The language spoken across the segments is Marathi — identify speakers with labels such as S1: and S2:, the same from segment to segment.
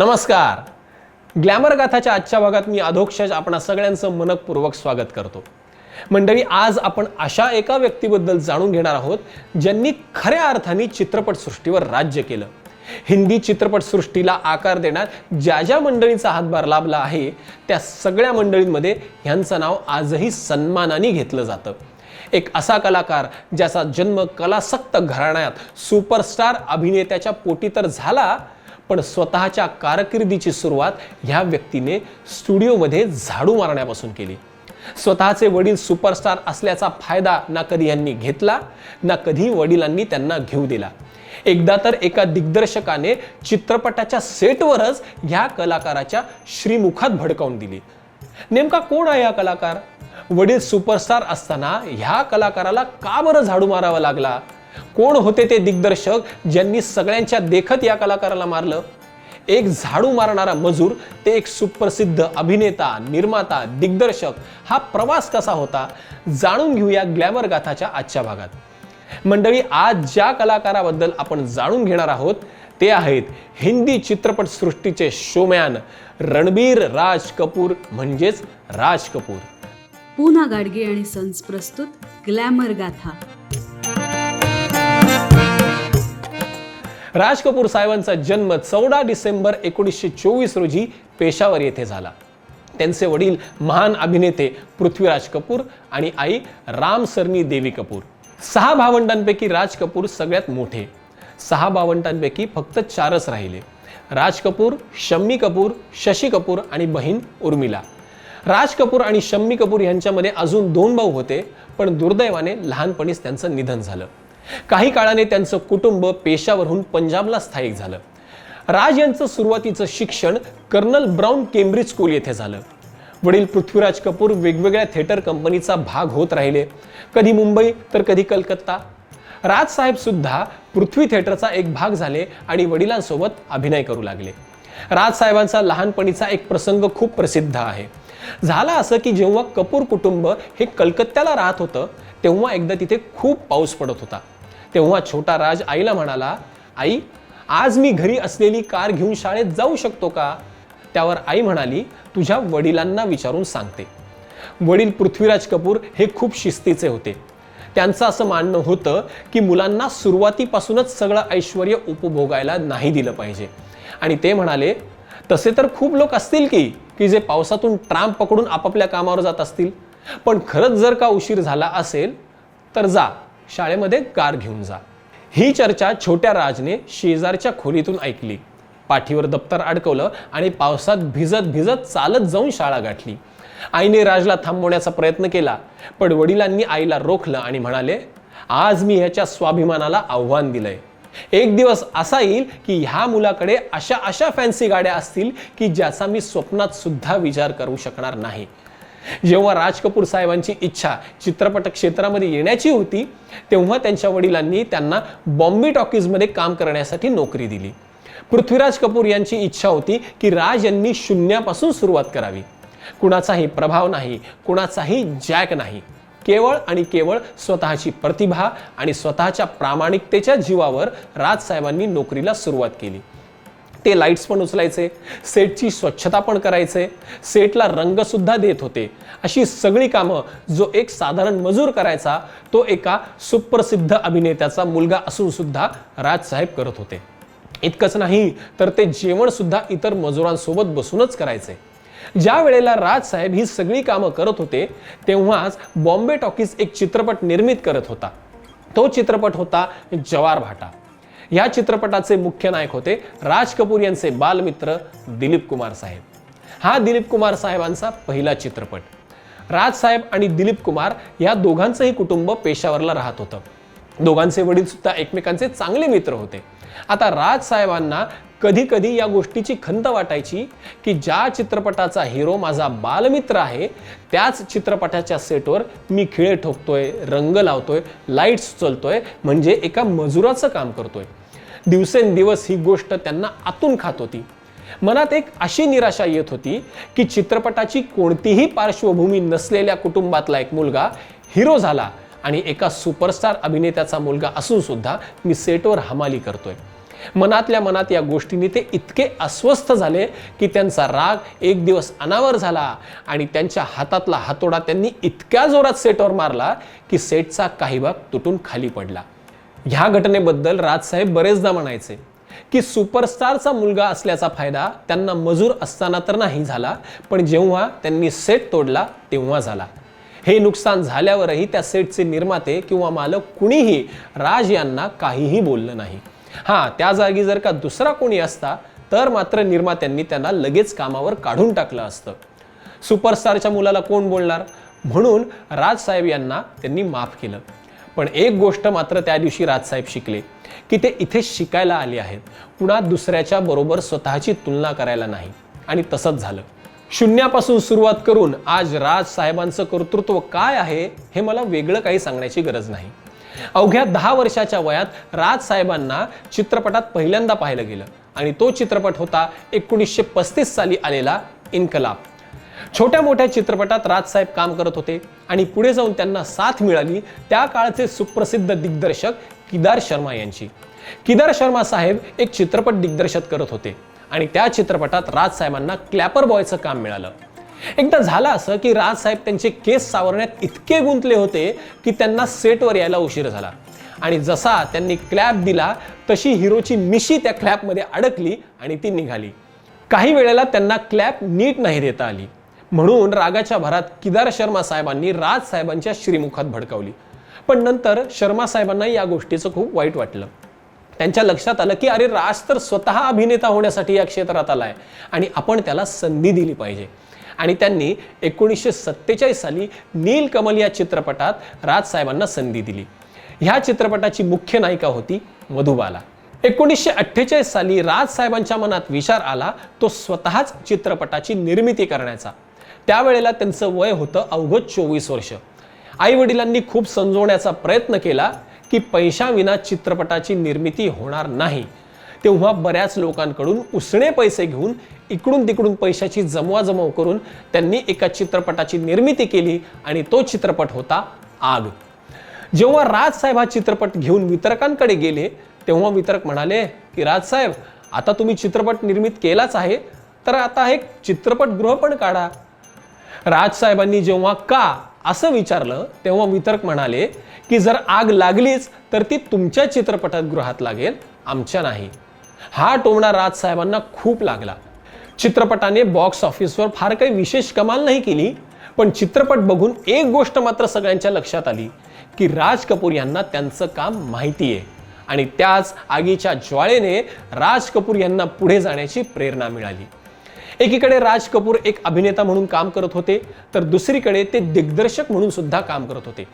S1: नमस्कार. ग्लॅमर गाथाच्या आजच्या भागात मी अधोक्षज आपणा सगळ्यांचं मनपूर्वक स्वागत करतो. मंडळी आज आपण अशा एका व्यक्तीबद्दल जाणून घेणार आहोत ज्यांनी खऱ्या अर्थाने चित्रपटसृष्टीवर राज्य केलं. हिंदी चित्रपटसृष्टीला आकार देण्यात ज्या ज्या मंडळींचा हातभार लाभला आहे त्या सगळ्या मंडळींमध्ये ह्यांचं नाव आजही सन्मानाने घेतलं जातं. एक असा कलाकार ज्याचा जन्म कलासक्त घराण्यात सुपरस्टार अभिनेत्याच्या पोटी तर झाला पण स्वतःच्या कारकिर्दीची सुरुवात ह्या व्यक्तीने स्टुडिओमध्ये झाडू मारण्यापासून केली. स्वतःचे वडील सुपरस्टार असल्याचा फायदा ना कधी यांनी घेतला ना कधी वडिलांनी त्यांना घेऊ दिला. एकदा तर एका दिग्दर्शकाने चित्रपटाच्या सेटवरच ह्या कलाकाराच्या श्रीमुखात भडकावून दिली. नेमका कोण आहे हा कलाकार? वडील सुपरस्टार असताना ह्या कलाकाराला का बरं झाडू मारावा लागला? कोण होते ते दिग्दर्शक ज्यांनी सगळ्यांच्या देखत या कलाकाराला मारलं? एक झाडू मारणारा मजूर ते एक सुप्रसिद्ध अभिनेता निर्माता दिग्दर्शक हा प्रवास कसा होता? जाणून घेऊया ग्लॅमर गाथाच्या आजच्या भागात. मंडळी आज ज्या कलाकाराबद्दल आपण जाणून घेणार आहोत ते आहेत हिंदी चित्रपटसृष्टीचे शोमॅन रणबीर राज कपूर म्हणजेच राज कपूर.
S2: पूना गाडगे आणि सन्स प्रस्तुत ग्लॅमर गाथा.
S1: राज कपूर साहेबांचा जन्म चौदा डिसेंबर एकोणीसशे चोवीस रोजी पेशावर येथे झाला. त्यांचे वडील महान अभिनेते पृथ्वीराज कपूर आणि आई रामसरनी देवी कपूर. सहा भावंडांपैकी राज कपूर सगळ्यात मोठे. सहा भावंडांपैकी फक्त चारच राहिले. राज कपूर शम्मी कपूर शशी कपूर आणि बहीण उर्मिला. राज कपूर आणि शम्मी कपूर यांच्यामध्ये अजून दोन भाऊ होते पण दुर्दैवाने लहानपणीच त्यांचं निधन झालं. काही काळाने त्यांचं कुटुंब पेशावरहून पंजाबला स्थायिक झालं. राज यांचं सुरुवातीचं शिक्षण कर्नल ब्राऊन केम्ब्रिज स्कूल येथे झालं. वडील पृथ्वीराज कपूर वेगवेगळ्या थिएटर कंपनीचा भाग होत राहिले. कधी मुंबई तर कधी कलकत्ता. राजसाहेब सुद्धा पृथ्वी थिएटरचा एक भाग झाले आणि वडिलांसोबत अभिनय करू लागले. राजसाहेबांचा लहानपणीचा एक प्रसंग खूप प्रसिद्ध आहे. झाला असं की जेव्हा कपूर कुटुंब हे कलकत्त्याला राहत होतं तेव्हा एकदा तिथे खूप पाऊस पडत होता. तेव्हा छोटा राज आईला म्हणाला आई आज मी घरी असलेली कार घेऊन शाळेत जाऊ शकतो का? त्यावर आई म्हणाली तुझ्या वडिलांना विचारून सांगते. वडील पृथ्वीराज कपूर हे खूप शिस्तीचे होते. त्यांचं असं मानणं होतं की मुलांना सुरुवातीपासूनच सगळं ऐश्वर उपभोगायला नाही दिलं पाहिजे. आणि ते म्हणाले तसे तर खूप लोक असतील की की जे पावसातून ट्राम पकडून आपापल्या कामावर जात असतील. पण खरंच जर का उशीर झाला असेल तर जा शाळेमध्ये कार घेऊन जा. ही चर्चा छोट्या राजने शेजारच्या खोलीतून ऐकली. पाठीवर दप्तर अडकवलं आणि पावसात भिजत भिजत चालत जाऊन शाळा गाठली. आईने राजला थांबवण्याचा प्रयत्न केला पण वडिलांनी आईला रोखलं आणि म्हणाले आज मी ह्याच्या स्वाभिमानाला आव्हान दिलंय. एक दिवस असा येईल की ह्या मुलाकडे अशा अशा फॅन्सी गाड्या असतील की ज्याचा मी स्वप्नात सुद्धा विचार करू शकणार नाही. जेव्हा राज कपूर साहेबांची इच्छा चित्रपट क्षेत्रामध्ये येण्याची होती तेव्हा त्यांच्या वडिलांनी त्यांना बॉम्बे टॉकीजमध्ये काम करण्यासाठी नोकरी दिली. पृथ्वीराज कपूर यांची इच्छा होती की राज यांनी शून्यापासून सुरुवात करावी. कुणाचाही प्रभाव नाही कुणाचाही जॅक नाही. केवळ आणि केवळ स्वतःची प्रतिभा आणि स्वतःच्या प्रामाणिकतेच्या जीवावर राज साहेबांनी नोकरीला सुरुवात केली. ते लाईट्स पण उचलायचे सेटची स्वच्छता पण करायचे सेटला रंगसुद्धा देत होते. अशी सगळी कामं जो एक साधारण मजूर करायचा तो एका सुप्रसिद्ध अभिनेत्याचा मुलगा असूनसुद्धा राजसाहेब करत होते. इतकंच नाही तर ते जेवणसुद्धा इतर मजुरांसोबत बसूनच करायचे. ज्या वेळेला राजसाहेब ही सगळी कामं करत होते तेव्हाच बॉम्बे टॉकीज एक चित्रपट निर्मित करत होता. तो चित्रपट होता जवार भाटा. या चित्रपटाचे मुख्य नायक होते राज कपूर यांचे बालमित्र दिलीप कुमार साहेब. हा दिलीप कुमार साहेबांचा पहिला चित्रपट. राजसाहेब आणि दिलीप कुमार या दोघांचंही कुटुंब पेशावरला राहत होतं. दोघांचे वडील सुद्धा एकमेकांचे चांगले मित्र होते. आता राज साहेबांना कधी कधी या गोष्टीची खंत वाटायची की ज्या चित्रपटाचा हिरो माझा बालमित्र आहे त्याच चित्रपटाच्या सेटवर मी खिळे ठोकतोय रंग लावतोय लाईट्स चलतोय म्हणजे एका मजुराचं काम करतोय. दिवसेंदिवस ही गोष्ट त्यांना आतून खात होती. मनात एक अशी निराशा येत होती की चित्रपटाची कोणतीही पार्श्वभूमी नसलेल्या कुटुंबातला एक मुलगा हिरो झाला आणि एका सुपरस्टार अभिनेत्याचा मुलगा असून सुद्धा मी सेटवर हमाली करतोय. मनातल्या मनात या गोष्टीने ते इतके अस्वस्थ झाले की त्यांचा राग एक दिवस अनावर झाला आणि त्यांच्या हातातला हातोडा त्यांनी इतक्या जोरात सेटवर मारला की सेटचा काही भाग तुटून खाली पडला. ह्या घटनेबद्दल राजसाहेब बरेचदा म्हणायचे की सुपरस्टारचा मुलगा असल्याचा फायदा त्यांना मजूर असताना तर नाही झाला पण जेव्हा त्यांनी सेट तोडला तेव्हा झाला. हे नुकसान झाल्यावरही त्या सेटचे निर्माते किंवा मालक कुणीही राज यांना काहीही बोललं नाही. हां त्या जागी जर का दुसरा कोणी असता तर मात्र निर्मात्यांनी त्यांना लगेच कामावर काढून टाकलं असतं. सुपरस्टारच्या मुलाला कोण बोलणार? म्हणून राजसाहेब यांना त्यांनी माफ केलं. पण एक गोष्ट मात्र त्या दिवशी राजसाहेब शिकले की ते इथे शिकायला आले आहेत. कुणा दुसऱ्याच्या बरोबर स्वतःची तुलना करायला नाही. आणि तसंच झालं. शून्यापासून सुरुवात करून आज राजसाहेबांचं कर्तृत्व काय आहे हे मला वेगळं काही सांगण्याची गरज नाही. अवघ्या दहा वर्षाच्या वयात राजसाहेबांना चित्रपटात पहिल्यांदा पाहिलं गेलं. आणि तो चित्रपट होता एकोणीसशे पस्तीस साली आलेला इन्कलाब. छोट्या मोठ्या चित्रपटात राजसाहेब काम करत होते आणि पुढे जाऊन त्यांना साथ मिळाली त्या काळचे सुप्रसिद्ध दिग्दर्शक किदार शर्मा यांची. किदार शर्मा साहेब एक चित्रपट दिग्दर्शक करत होते आणि त्या चित्रपटात राजसाहेबांना क्लॅपर बॉयचं काम मिळालं. एकदा झालं असं की राजसाहेब त्यांचे केस सावरण्यात इतके गुंतले होते की त्यांना सेटवर यायला उशीर झाला. आणि जसा त्यांनी क्लॅप दिला तशी हिरोची मिशी त्या क्लॅपमध्ये अडकली आणि ती निघाली. काही वेळेला त्यांना क्लॅप नीट नाही देता आली. म्हणून रागाच्या भरात किदार शर्मा साहेबांनी राज साहेबांच्या श्रीमुखात भडकावली. पण नंतर शर्मा साहेबांना या गोष्टीचं खूप वाईट वाटलं. त्यांच्या लक्षात आलं की अरे राज तर स्वतः अभिनेता होण्यासाठी या क्षेत्रात आलाय आणि आपण त्याला संधी दिली पाहिजे. आणि त्यांनी एकोणीसशे सत्तेचाळीस साली नील कमल या चित्रपटात राज साहेबांना संधी दिली. ह्या चित्रपटाची मुख्य नायिका होती मधुबाला. एकोणीसशे अठ्ठेचाळीस साली राज साहेबांच्या मनात विचार आला तो स्वतःच चित्रपटाची निर्मिती करण्याचा. त्यावेळेला त्यांचं वय होतं अवघं चोवीस वर्ष. आई वडिलांनी खूप समजवण्याचा प्रयत्न केला की पैशाविना चित्रपटाची निर्मिती होणार नाही. तेव्हा बऱ्याच लोकांकडून उसणे पैसे घेऊन इकडून तिकडून पैशाची जमवाजमव करून त्यांनी एका चित्रपटाची निर्मिती केली आणि तो चित्रपट होता आग. जेव्हा राजसाहेब हा चित्रपट घेऊन वितरकांकडे गेले तेव्हा वितरक म्हणाले की राजसाहेब आता तुम्ही चित्रपट निर्मित केलाच आहे तर आता एक चित्रपटगृह पण काढा. राजसाहेबांनी जेव्हा का असं विचारलं तेव्हा वितरक म्हणाले की जर आग लागलीच तर ती तुमच्या चित्रपटगृहात लागेल आमच्या नाही. हा टोमणा राजसाहेबांना खूप लागला. चित्रपटाने बॉक्स ऑफिसवर फार काही विशेष कमाल नाही केली पण चित्रपट बघून एक गोष्ट मात्र सगळ्यांच्या लक्षात आली की राज कपूर यांना त्यांचं काम माहिती आहे आणि त्याच आगीच्या ज्वाळेने राज कपूर यांना पुढे जाण्याची प्रेरणा मिळाली. एकीकडे राज कपूर एक अभिनेता म्हणून काम करत होते तर दुसरीकडे ते दिग्दर्शक म्हणून सुद्धा काम करत होते.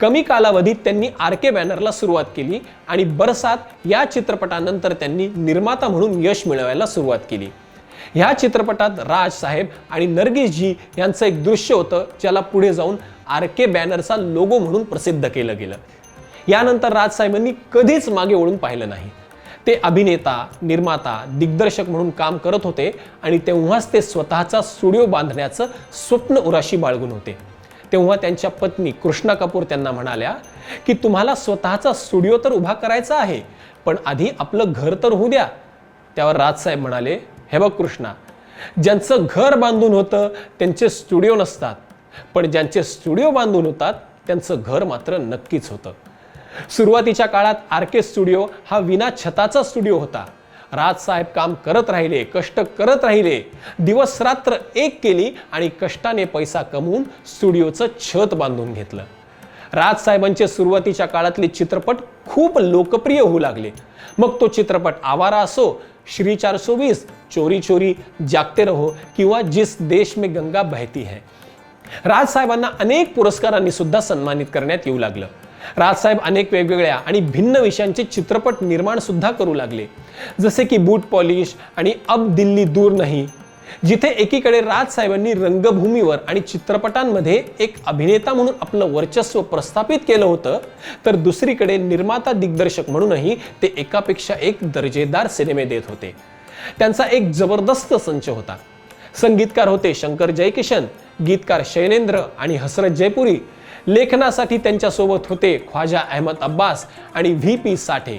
S1: कमी कालावधीत त्यांनी आर के बॅनरला सुरुवात केली आणि बरसात या चित्रपटानंतर त्यांनी निर्माता म्हणून यश मिळवायला सुरुवात केली. ह्या चित्रपटात राज साहेब आणि नरगिसजी यांचं एक दृश्य होतं ज्याला पुढे जाऊन आर के बॅनरचा लोगो म्हणून प्रसिद्ध केलं गेलं. यानंतर राज साहेबांनी कधीच मागे वळून पाहिलं नाही. ते अभिनेता निर्माता दिग्दर्शक म्हणून काम करत होते आणि तेव्हाच ते स्वतःचा स्टुडिओ बांधण्याचं स्वप्न उराशी बाळगून होते. तेव्हा त्यांच्या पत्नी कृष्णा कपूर त्यांना म्हणाल्या की तुम्हाला स्वतःचा स्टुडिओ तर उभा करायचा आहे पण आधी आपलं घर तर होऊ द्या. त्यावर राजसाहेब म्हणाले हे बघ कृष्णा ज्यांचं घर बांधून होतं त्यांचे स्टुडिओ नसतात. पण ज्यांचे स्टुडिओ बांधून होतात त्यांचं घर मात्र नक्कीच होतं. सुरुवातीच्या काळात आर के स्टुडिओ हा विना छताचा स्टुडिओ होता. राजसाहेब काम करत राहिले कष्ट करत राहिले. दिवस रात्र एक केली आणि कष्टाने पैसा कमवून स्टुडिओचं छत बांधून घेतलं. राजसाहेबांचे सुरुवातीच्या काळातले चित्रपट खूप लोकप्रिय होऊ लागले. मग तो चित्रपट आवारा असो श्री चार वीस चोरी चोरी जागते रहो किंवा जिस देश में गंगा बहती है. राजसाहेबांना अनेक पुरस्कारांनी सुद्धा सन्मानित करण्यात येऊ लागलं. राजसाहेब अनेक वेगवेगळ्या आणि भिन्न विषयांचे चित्रपट निर्माण सुद्धा करू लागले. जसे की बूट पॉलिश आणि अब दिल्ली दूर नाही जिथे एकीकडे राजसाहेबांनी रंगभूमीवर आणि चित्रपटांमध्ये एक अभिनेता म्हणून आपलं वर्चस्व प्रस्थापित केलं होतं तर दुसरीकडे निर्माता दिग्दर्शक म्हणूनही ते एकापेक्षा एक दर्जेदार सिनेमे देत होते. त्यांचा एक जबरदस्त संच होता. संगीतकार होते शंकर जयकिशन गीतकार शैलेंद्र आणि हसरत जयपुरी लेखनासाठी त्यांच्यासोबत होते ख्वाजा अहमद अब्बास आणि व्ही पी साठे.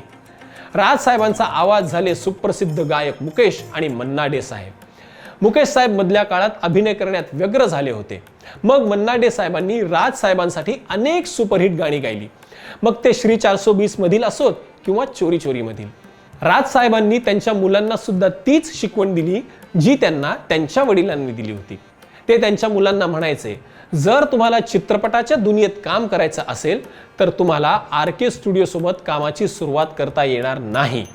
S1: राजसाहेबांचा आवाज झाले सुप्रसिद्ध गायक मुकेश आणि मन्नाडे साहेब. मुकेश साहेब मधल्या काळात अभिनय करण्यात व्यग्र झाले होते. मग मन्नाडे साहेबांनी राज साहेबांसाठी अनेक सुपरहिट गाणी गायली. मग ते श्री चारसो बीस मधील असोत किंवा चोरी चोरी मधील राज साहेबांनी त्यांच्या मुलांना सुद्धा तीच शिकवण दिली जी त्यांना त्यांच्या वडिलांनी दिली होती. ते त्यांच्या मुलांना म्हणायचे जर तुम्हाला चित्रपटाच्या दुनियेत काम करायचं असेल तर तुम्हाला आर के स्टुडिओसोबत कामाची सुरुवात करता येणार नाही.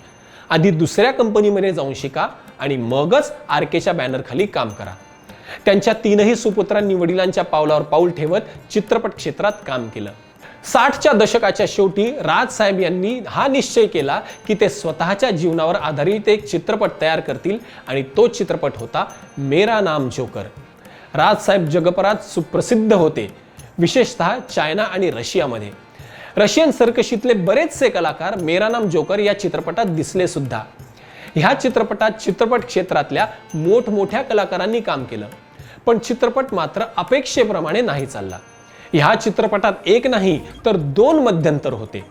S1: आधी दुसऱ्या कंपनीमध्ये जाऊन शिका आणि मगच आर केच्या बॅनरखाली काम करा. त्यांच्या तीनही सुपुत्रांनी वडिलांच्या पावलावर पाऊल ठेवत चित्रपट क्षेत्रात काम केलं. साठच्या दशकाच्या शेवटी राज साहेब यांनी हा निश्चय केला की ते स्वतःच्या जीवनावर आधारित एक चित्रपट तयार करतील आणि तो चित्रपट होता मेरा नाम जोकर. राजसाहेब जगभरात सुप्रसिद्ध होते. विशेषतः चायना आणि रशियामध्ये. रशियन सर्कशीतले बरेचसे कलाकार मेरा नाम जोकर या चित्रपटात दिसले सुद्धा. ह्या चित्रपटात चित्रपट क्षेत्रातल्या मोठमोठ्या कलाकारांनी काम केलं. पण चित्रपट मात्र अपेक्षेप्रमाणे नाही चालला. ह्या चित्रपटात एक नाही तर दोन मध्यंतर होते.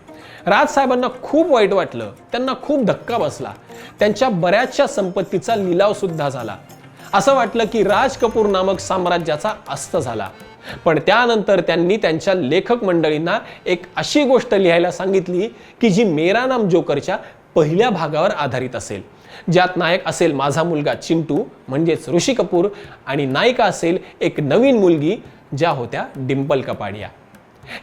S1: राजसाहेबांना खूप वाईट वाटलं त्यांना खूप धक्का बसला. त्यांच्या बऱ्याचशा संपत्तीचा लिलाव सुद्धा झाला. असं वाटलं की राज कपूर नामक साम्राज्याचा अस्त झाला. पण त्यानंतर त्यांनी त्यांच्या लेखक मंडळींना एक अशी गोष्ट लिहायला सांगितली की जी मेरा नाम जोकरच्या पहिल्या भागावर आधारित असेल. ज्यात नायक असेल माझा मुलगा चिंटू म्हणजेच ऋषी कपूर आणि नायिका असेल एक नवीन मुलगी ज्या होत्या डिंपल कपाडिया.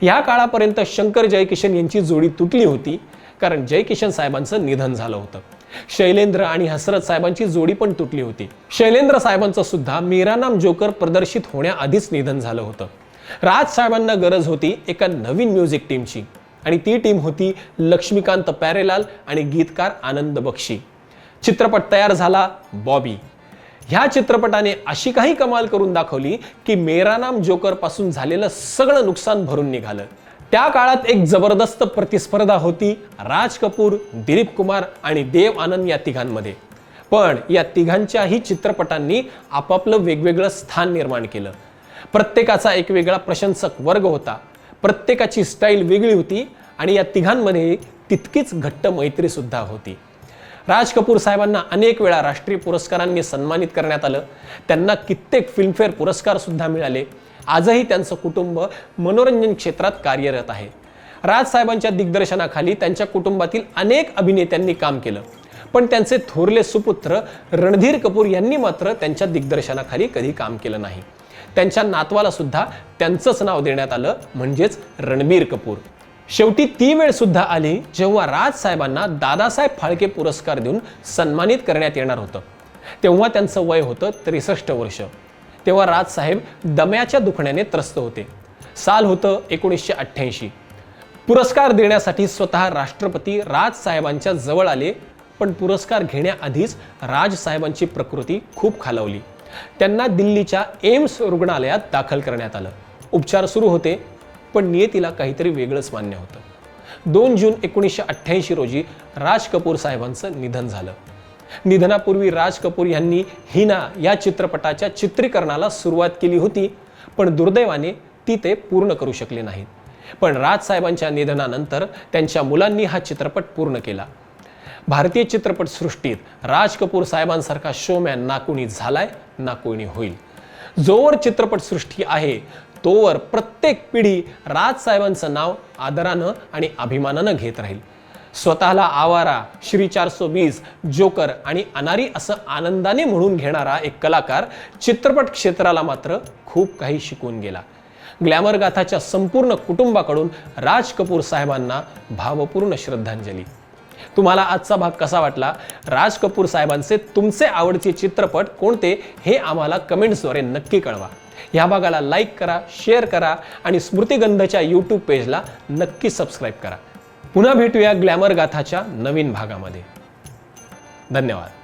S1: या काळापर्यंत शंकर जयकिशन यांची जोडी तुटली होती कारण जयकिशन साहेबांचं निधन झालं होतं. शैलेंद्र आणि हसरत साहेबांची जोडी पण तुटली होती. शैलेंद्र साहेबांचं सुद्धा मेरा नाम जोकर प्रदर्शित होण्याआधीच निधन झालं होतं. राज साहेबांना गरज होती एका नवीन म्युझिक टीमची आणि ती टीम होती लक्ष्मीकांत प्यारेलाल आणि गीतकार आनंद बक्षी. चित्रपट तयार झाला बॉबी. ह्या चित्रपटाने अशी काही कमाल करून दाखवली की मेरा नाम जोकरपासून झालेलं सगळं नुकसान भरून निघालं. त्या काळात एक जबरदस्त प्रतिस्पर्धा होती राज कपूर दिलीप कुमार आणि देव आनंद या तिघांमध्ये. पण या तिघांच्याही चित्रपटांनी आपापलं वेगवेगळं स्थान निर्माण केलं. प्रत्येकाचा एक वेगळा प्रशंसक वर्ग होता. प्रत्येकाची स्टाईल वेगळी होती आणि या तिघांमध्ये तितकीच घट्ट मैत्री सुद्धा होती. राज कपूर साहेबांना अनेक वेळा राष्ट्रीय पुरस्कारांनी सन्मानित करण्यात आलं. त्यांना कित्येक फिल्मफेअर पुरस्कार सुद्धा मिळाले. आजही त्यांचं कुटुंब मनोरंजन क्षेत्रात कार्यरत आहे. राजसाहेबांच्या दिग्दर्शनाखाली त्यांच्या कुटुंबातील अनेक अभिनेत्यांनी काम केलं. पण त्यांचे थोरले सुपुत्र रणधीर कपूर यांनी मात्र त्यांच्या दिग्दर्शनाखाली कधी काम केलं नाही. त्यांच्या नातवाला सुद्धा त्यांचंच नाव देण्यात आलं म्हणजेच रणबीर कपूर. शेवटी ती वेळ सुद्धा आली जेव्हा राजसाहेबांना दादासाहेब फाळके पुरस्कार देऊन सन्मानित करण्यात येणार होतं. तेव्हा त्यांचं वय होतं त्रेसष्ट वर्ष. तेव्हा राजसाहेब दम्याच्या दुखण्याने त्रस्त होते. साल होतं एकोणीसशे अठ्ठ्याऐंशी. पुरस्कार देण्यासाठी स्वतः राष्ट्रपती राजसाहेबांच्या जवळ आले पण पुरस्कार घेण्याआधीच राजसाहेबांची प्रकृती खूप खालावली. त्यांना दिल्लीच्या एम्स रुग्णालयात दाखल करण्यात आलं. उपचार सुरू होते पण नियतीला काहीतरी वेगळंच मान्य होतं. दोन जून एकोणीसशे अठ्ठ्याऐंशी रोजी राज कपूर साहेबांचं निधन झालं. निधनापूर्वी राज कपूर यांनी हिना या चित्रपटाच्या चित्रीकरणाला सुरुवात केली होती पण दुर्दैवाने ती ते पूर्ण करू शकले नाहीत. पण राज साहेबांच्या निधनानंतर त्यांच्या मुलांनी हा चित्रपट पूर्ण केला. भारतीय चित्रपटसृष्टीत राज कपूर साहेबांसारखा शोमॅन ना कोणी झालाय ना कोणी होईल. जोवर चित्रपटसृष्टी आहे तोवर प्रत्येक पिढी राज साहेबांचं नाव आदरानं आणि अभिमानानं घेत राहील. स्वतःला आवारा श्री चारसो वीस जोकर आणि अनारी असं आनंदाने म्हणून घेणारा एक कलाकार चित्रपट क्षेत्राला मात्र खूप काही शिकून गेला. ग्लॅमर गाथाच्या संपूर्ण कुटुंबाकडून राज कपूर साहेबांना भावपूर्ण श्रद्धांजली. तुम्हाला आजचा भाग कसा वाटला? राज कपूर साहेबांचे तुमचे आवडते चित्रपट कोणते हे आम्हाला कमेंट्सद्वारे नक्की कळवा. ह्या भागाला लाईक करा शेअर करा आणि स्मृतिगंधच्या यूट्यूब पेजला नक्की सबस्क्राईब करा. पुन्हा भेटूया ग्लॅमर गाथाच्या नवीन भागामध्ये. धन्यवाद.